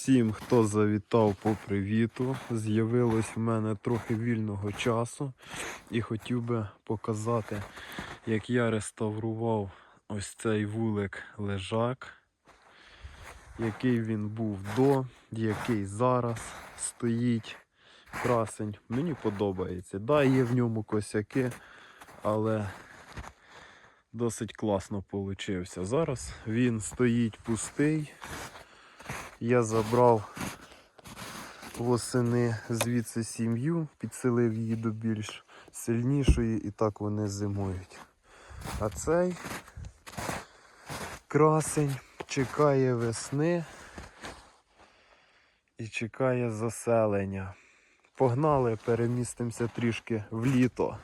Всім, хто завітав по привіту, з'явилось в мене трохи вільного часу і хотів би показати, як я реставрував ось цей вулик лежак, який він був до, який зараз стоїть. Красень. Мені подобається. Да, є в ньому косяки, але досить класно получився. Зараз він стоїть пустий. Я забрав восени звідси сім'ю, підселив її до більш сильнішої і так вони зимують. А цей красень чекає весни і чекає заселення. Погнали, перемістимося трішки в літо.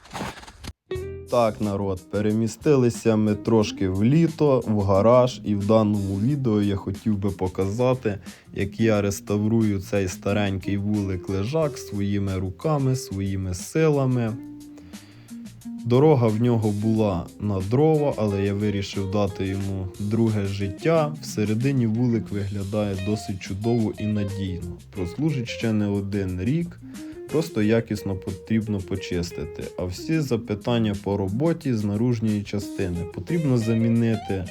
Так, народ, перемістилися ми трошки в літо, в гараж, і в даному відео я хотів би показати, як я реставрую цей старенький вулик лежак своїми руками, своїми силами. Дорога в нього була на дрова, але я вирішив дати йому друге життя. Всередині вулик виглядає досить чудово і надійно. Прослужить ще не один рік. Просто якісно потрібно почистити. А всі запитання по роботі з наружньої частини. Потрібно замінити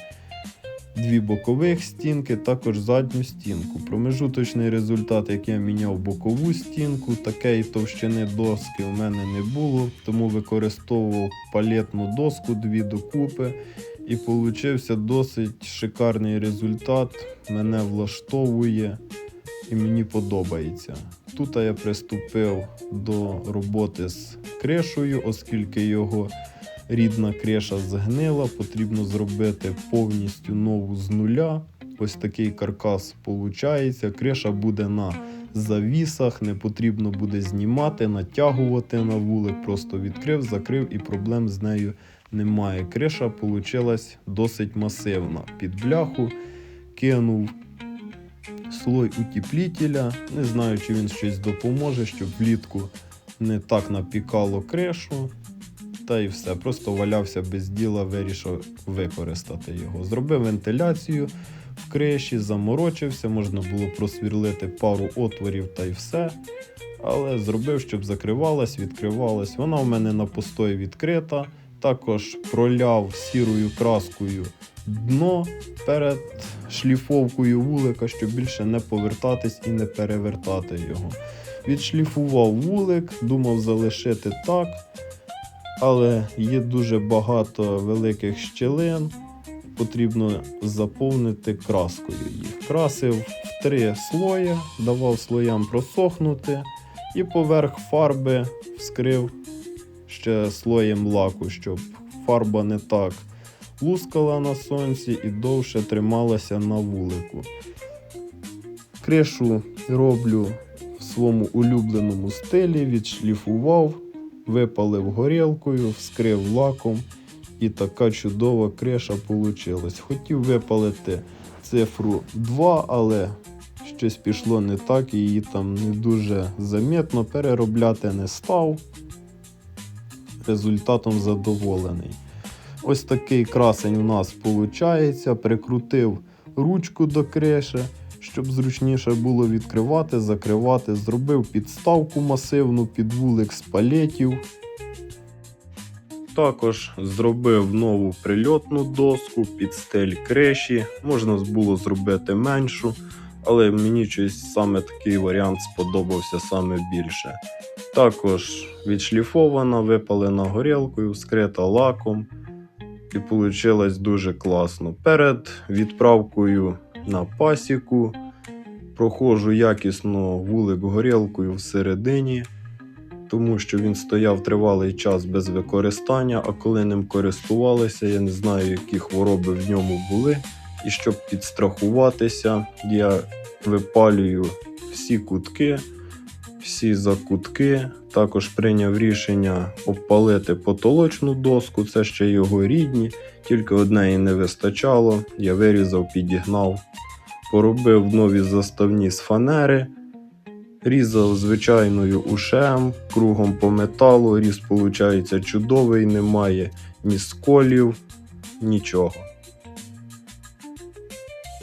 дві бокових стінки, також задню стінку. Промежуточний результат, як я міняв бокову стінку, такої товщини доски у мене не було, тому використовував палетну доску дві докупи. І получився досить шикарний результат. Мене влаштовує і мені подобається. Тут я приступив до роботи з кришею, оскільки його рідна криша згнила, потрібно зробити повністю нову з нуля. Ось такий каркас виходить. Криша буде на завісах, не потрібно буде знімати, натягувати на вулик, просто відкрив, закрив і проблем з нею немає. Криша вийшла досить масивна. Під бляху кинув слой утеплітеля. Не знаю, чи він щось допоможе, щоб влітку не так напікало кришу. Та і все. Просто валявся без діла, вирішив використати його. Зробив вентиляцію в криші, заморочився, можна було просвірлити пару отворів та й все. Але зробив, щоб закривалась, відкривалась. Вона в мене на постої відкрита. Також проляв сірою краскою дно перед шліфовкою вулика, щоб більше не повертатись і не перевертати його. Відшліфував вулик, думав залишити так, але є дуже багато великих щілин. Потрібно заповнити краскою їх. Красив в три слої, давав слоям просохнути і поверх фарби вскрив ще слоєм лаку, щоб фарба не так лускала на сонці і довше трималася на вулику. Кришу роблю в своєму улюбленому стилі, відшліфував, випалив горілкою, вскрив лаком. І така чудова криша вийшла. Хотів випалити цифру 2, але щось пішло не так, і її там не дуже замітно переробляти не став. Результатом задоволений. Ось такий красень у нас виходить. Прикрутив ручку до криші, щоб зручніше було відкривати, закривати. Зробив підставку масивну під вулик з палетів. Також зробив нову прильотну доску під стель криші. Можна було зробити меншу, але мені щось саме такий варіант сподобався саме більше. Також відшліфована, випалена горілкою, скрита лаком і вийшло дуже класно. Перед відправкою на пасіку проходжу якісно вулик горілкою всередині, тому що він стояв тривалий час без використання, а коли ним користувалися, я не знаю, які хвороби в ньому були. І щоб підстрахуватися, я випалюю всі кутки, всі закутки. Також прийняв рішення обпалити потолочну доску, це ще його рідні, тільки однеї не вистачало. Я вирізав, підігнав, поробив нові заставні з фанери, різав звичайною ушем, кругом по металу. Різ, виходить, чудовий, немає ні сколів, нічого.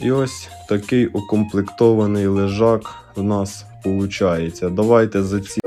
І ось такий укомплектований лежак в нас виходить. Давайте за ці